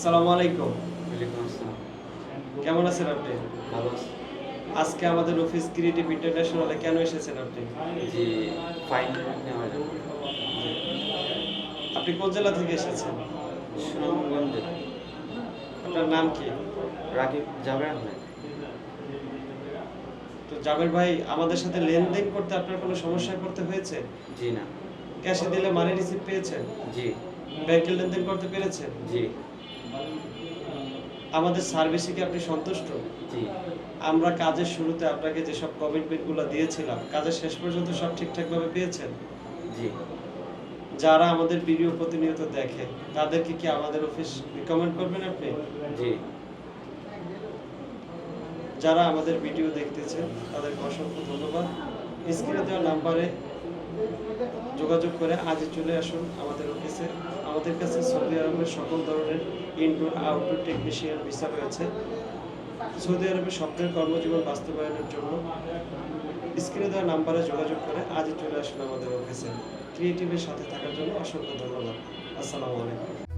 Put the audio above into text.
আসসালামু আলাইকুম। কেমন আছেন আপনি? ভালো আছি। আজকে আমাদের অফিস ক্রিয়েটিভ ইন্টারন্যাশনালে কেন এসেছেন আপনি? জি ফাইন আপনি কোন জেলা থেকে এসেছেন? সুনামগঞ্জে। আপনার নাম কি? রাকিব যাবে আহমেদ। তো জাবের ভাই আমাদের সাথে লেনদেন করতে আপনার কোনো সমস্যায় পড়তে হয়েছে? জি না। ক্যাশে দিলে মানি রিসিভ পেয়েছেন? জি। ব্যাংকে লেনদেন করতে পেরেছেন? জি। আমাদের সার্ভিসে কি আপনি সন্তুষ্ট? আমরা কাজের শুরুতে আপনাকে যেসব কমিটমেন্টগুলো দিয়েছিলাম কাজের শেষ পর্যন্ত সব ঠিকঠাকভাবে পেয়েছেন? জি। যারা আমাদের ভিডিও প্রতিনিয়ত দেখে তাদেরকে কি আমাদের অফিস রিকমেন্ড করবেন আপনি? জি। যারা আমাদের ভিডিও দেখতেছেন তাদেরকে অসংখ্য ধন্যবাদ। স্ক্রিনে দেওয়া নাম্বারে যোগাযোগ করে আজই চলে আসুন আমাদের অফিসে আমাদের কাছে সৌদি আরবের সকল ধরনের ইনডোর আউটডোর টেকনিশিয়ান ভিসা রয়েছে। সৌদি আরবের স্বপ্নের কর্মজীবন বাস্তবায়নের জন্য স্ক্রিনে দেওয়া নাম্বারে যোগাযোগ করে আজই চলে আসুন আমাদের অফিসে ক্রিয়েটিভের সাথে থাকার জন্য অসংখ্য ধন্যবাদ। আসসালামু আলাইকুম।